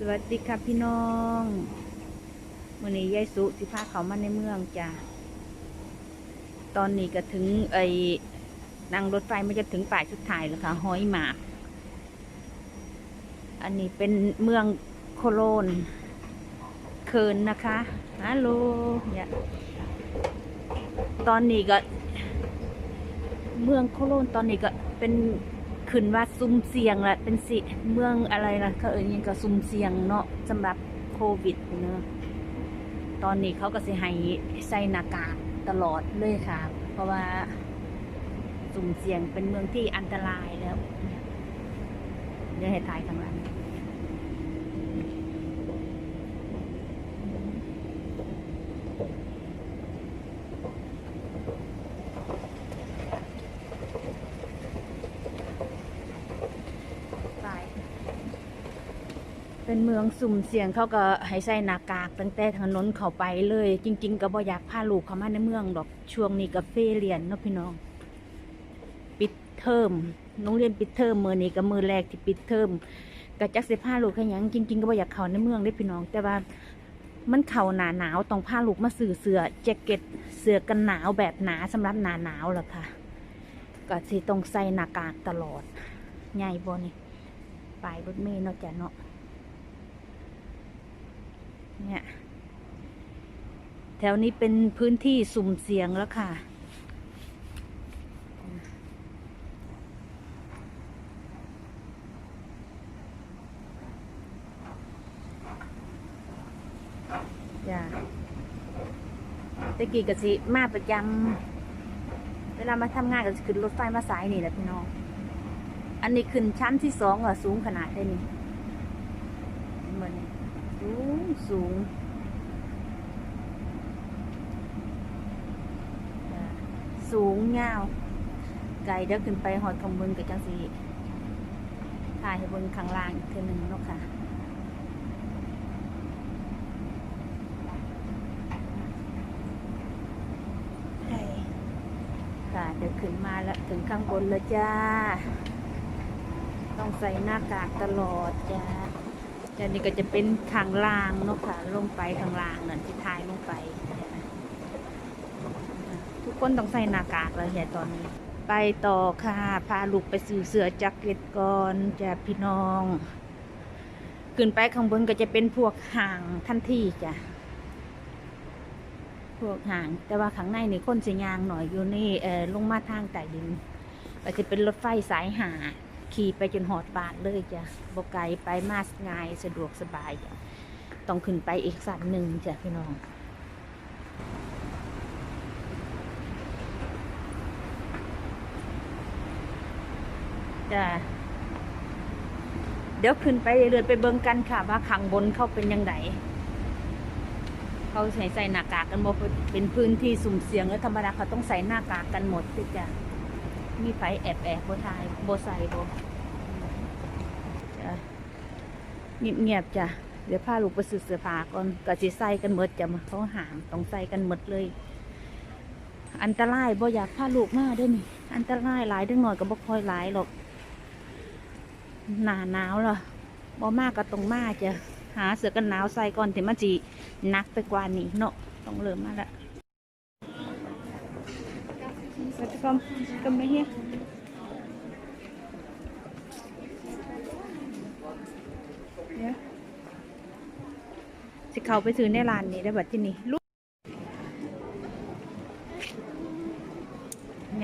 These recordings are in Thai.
สวัสดีครับพี่น้องวันนี้ยายสุสิพาเขามาในเมืองจ้ะ ตอนนี้ก็ถึงไอ้นั่งรถไฟไม่จะถึงป่ายสุดท้ายแล้วค่ะห้อยหมาก อันนี้เป็นเมืองโคโลน เคินนะคะฮัลโหลเนี่ยตอนนี้ก็ เมืองโคโลนตอนนี้ก็เป็น ขึ้นว่าซุ่มเสี่ยงละเป็นสิเมืองอะไรนะเขาเอ่ยยังก็ซุ่มเสี่ยงเนาะสำหรับโควิดเนาะตอนนี้เขาก็สิให้ใส่หน้ากากตลอดเลยค่ะ เพราะว่าสุ่มเสี่ยงเป็นเมืองที่อันตรายแล้วเดี๋ยวให้ถ่ายข้างหลังไป เป็นเมืองสุ่มเสี่ยงเขาก็ให้ใส่หน้ากากตั้งแต่ถนนเข้าไปเลย จริง ๆ ก็บ่อยากพาลูกเข้ามาในเมืองดอกช่วงนี้ก็เฟเรียนเนาะพี่น้อง ปิดเทอมโรงเรียนปิดเทอมมือนี้ก็มือแรกที่ปิดเทอมก็จักสิพาลูกขยังจริง ๆ ก็บ่อยากเข้าในเมืองได้พี่น้อง แต่ว่ามันเข่าหนาหนาวต้องพาลูกมาซื้อเสื้อแจ็คเก็ตเสื้อกันหนาวแบบหนาสำหรับหนาหนาวล่ะค่ะ ก็สิต้องใส่หน้ากากตลอดใหญ่บ่นี่ปลายรถเมล์เนาะจ้ะเนาะ เนี่ย แถวนี้เป็นพื้นที่สุ่มเสี่ยงแล้วค่ะ จ้ะตะกี้กะสิมาประจำเวลามาทำงานก็สิขึ้นรถไฟมาสายนี่แหละพี่น้อง อันนี้ขึ้นชั้นที่สองอะสูงขนาดได้นี่เหมือน สูงสูงจ้ะสูงยาว ไกลเดี๋ยวขึ้นไปหอดคำบึงกับจังสีถ่ายให้บนข้างล่างอีกเทีหนึ่งเนาะค่ะใช่ค่ะเดี๋ยวขึ้นมาแล้วถึงข้างบนแล้วจ้า ต้องใส่หน้ากากตลอดจ้า จ้านี่ก็จะเป็นข้างล่างเนาะค่ะ ลงไปข้างล่างนั่นที่ท้ายลงไป ทุกคนต้องใส่หน้ากากเลยเนี่ยตอนนี้ ไปต่อค่ะ พาลูกไปซื้อเสือจักเก็ตก่อนจ้าพี่น้อง ขึ้นไปข้างบนก็จะเป็นพวกห่างทันทีจ้ะพวกห่างแต่ว่าข้างในนี่คนสิยางหน่อยอยู่นี่เออลงมาทางใต้ดินก็จะเป็นรถไฟสายหา ขี่ไปจนหอดบานเลยจ้ะบกไกลไปมาง่ายสะดวกสบายจ้ะต้องขึ้นไปอีกสันหนึ่งจ้ะพี่น้องจ้ะเดี๋ยวขึ้นไปเรือยๆไปเบิ่งกันค่ะ ว่าข้างบนเขาเป็นยังไงเขาใส่ใส่หน้ากากกันหมดเป็นพื้นที่สุ่มเสี่ยงแล้วธรรมดาเขาต้องใส่หน้ากากกันหมดที่จะ มีไฟแอบแอบโบทายโบใส่โบจ้ะเงียบๆจ้ะ เดี๋ยวพาลูกไปซื้อเสื้อผ้าก่อนก็สิใส่กันหมดจะมาเขาหามต้องใส่กันหมดเลย อันตรายบ่อยากพาลูกมาเด้วยนี่ อันตรายหลายเด้อหน่อยก็บ่ค่อยหลายหรอก หนาหนาวเหรอบ่มากก็ต้องมาจ้ะหาเสื้อกันหนาวใส่ก่อนถึงมันจีนักไปกว่านี้เนาะต้องเริ่มมาละ สวัสดีครับก็ไม่เฮียเดี๋ยวสิเขาไปซื้อในร้านนี้ได้บัดที่นี่ลูก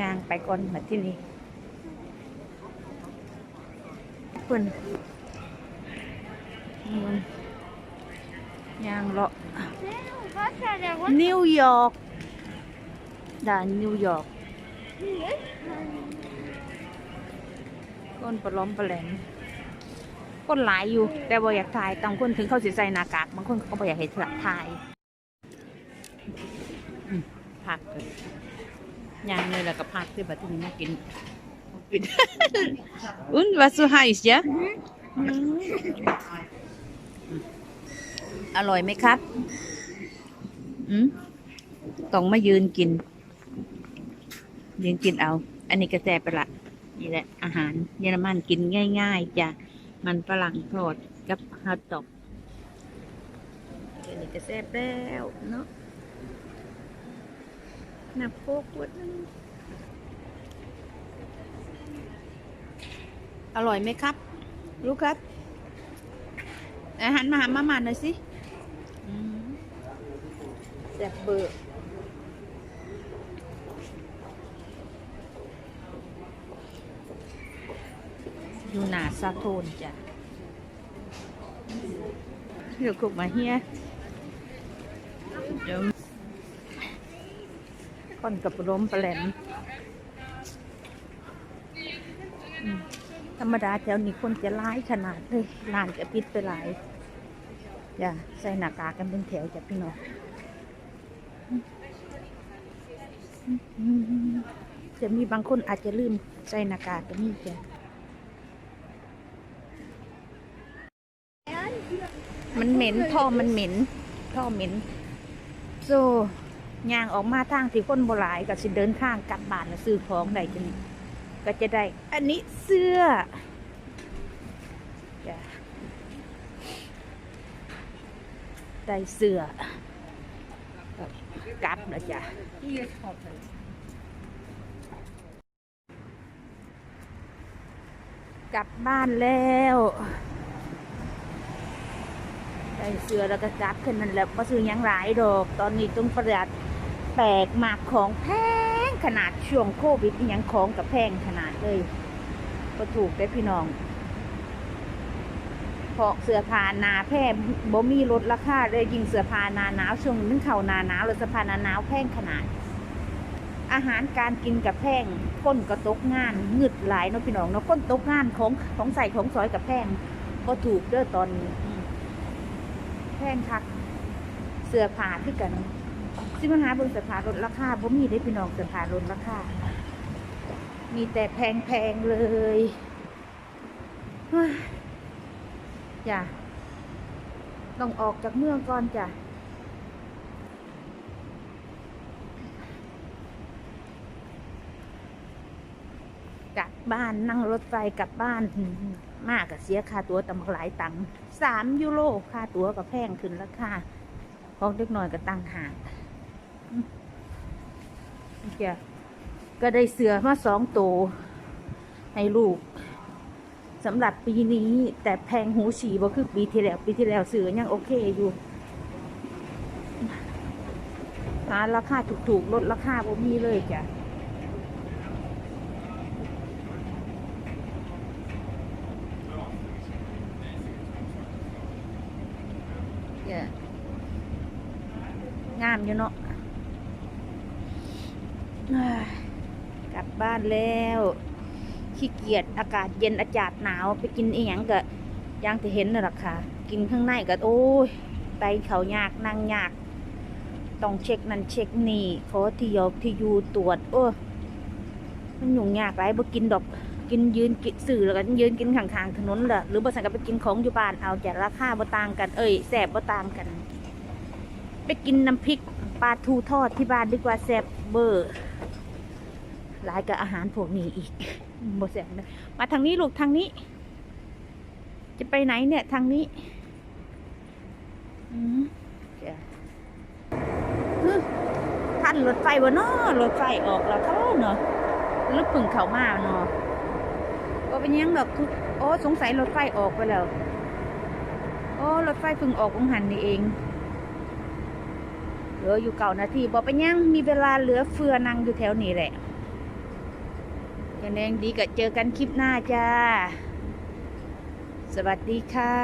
ยางไปก่อนบัดที่นี่เพิ่นอืมยางเลาะนิวยอร์กด่านนิวยอร์ก ก้นปลาล้อมปลาแหลมก้นหลายอยู่ แต่บ่อยากถ่ายบางคนถึงเขาสิใส่หน้ากากบางคนเขาบ่อยากเห็นถ่ายอืมผักเลยย่างเลยแล้วก็ผักที่บัดนี้มากินกิน Und was so heiß ja อร่อยไหมครับอืมต้องมายืนกิน ยืนกินเอา อันนี้กระแสไปละนี่แหละอาหารเยอรมันกินง่าย ๆจ้ะมันฝรั่งทอดกับฮอทดอกอันนี้ก็แซ่บแล้วเนาะน้ำโคกวดนึงอร่อยไหมครับ ลูกครับ อาหารมาหามามาหน่อยสิแซ่บเบอร์ อยู่หนาซาโทนจ้ะเดี๋ยวกบมาเฮียเดี๋ยวก่อนกับล้มปลาแหลมธรรมดาแถวนี้คนจะร้ายขนาดเลยลานจะปิดไปหลายจ้ะใส่หน้ากากกันเป็นแถวจ้ะพี่น้องจะมีบางคนอาจจะลืมใส่หน้ากากก็มีจ้ะ มันเหม็นท่อมันเหม็นท่อเหม็นโซ่ยางออกมาทางที่คนโบราณก็สิเดินข้างกลับบ้านซื้อของได้จังก็จะได้ อันนี้เสื้อได้เสื้อกลับแล้วจ้ะกลับบ้านแล้ว ได้เสือแล้วก็กลับขึ้นนั่นแหละมาซื้อยังหลายดอก ตอนนี้ต้องประหยัดแปลกมากของแพงขนาดช่วงโควิดยังของกับแพงขนาดเลยก็ถูกได้พี่น้องเพราะเสื้อผ้านาแพงบ่มีลดราคาเลยยิงเสื้อผ้านาหนาวช่วงนี้มันเข้านาหนาวเลยเสื้อผ้านาหนาวแพงขนาด อาหารการกินกับแพงก้นก็ตกงานเงึดหลายเนาะพี่น้องเนาะก้นตกงานของของใส่ของสอยกับแพงก็ถูกเด้อตอนนี้ พงคัก เสื้อผ้าคือกันสิมาหาบิ่งเสื้อผ้าลดราคาบ่มีได้พี่น้องเสื้อผ้าลดราคา มีแต่แพงๆเลยเฮ้ยจ้ะต้องออกจากเมืองก่อนจ้ะกลับบ้านนั่งรถไฟกลับบ้าน มากกับเสียค่าตั๋วตำหลายตังค์สามยูโรค่าตั๋วก็แพงขึ้นราคาของเด็กน้อยก็ตังหากอืมจ้ะก็ได้เสือมาสองตัวให้ลูกสำหรับปีนี้แต่แพงหูฉี่บ่คือปีที่แล้ว ปีที่แล้วเสือยังโอเคอยู่หาราคาถูกๆลดราคาบ่มีเลยจ้ะ เยอะงาม อยู่เนาะกลับบ้านแล้วขี้เกียจอากาศเย็นอากาศหนาวไปกินอีหยังก็อยังที่เห็นน่ะล่ะค่ะ กินข้างในก็โอ้ยไตเขายากนั่งยาก ต้องเช็คนั่นเช็คนี่ขอที่ยบที่ยูตรวจโอ้ยมันยุ่งยากไรบ่กินดอกกินยืนกินสื่อแล้วก็ยืนกินข้างๆถนนหละหรือบ่สั่งก็ไปกินของอยู่บ้านเอาจากราคาบ่ต่างกันเอ้ยแสบบ่ต่างกัน ไปกินน้ำพริก ปลาทูทอดที่บ้านดีกว่าแสบเบอร์หลายกับอาหารพวกนี้อีกบ่แสบมาทางนี้ลูกทางนี้ จะไปไหนเนี่ยทางนี้อืมจ้ะฮึทันรถไฟบ่เนาะรถไฟออกแล้วเขาเนาะรถพึ่งเขามาเนาะก็เป็นยังดอกทุกโอ้สงสัยรถไฟออกไปแล้ว โอ้รถไฟพึ่งออกองหันนี่เอง เหลืออยู่เก่านาทีบอกไปยังมีเวลาเหลือเฟือนั่งอยู่แถวนี้แหละยังแดงดีก็เจอกันคลิปหน้าจ้า สวัสดีค่ะ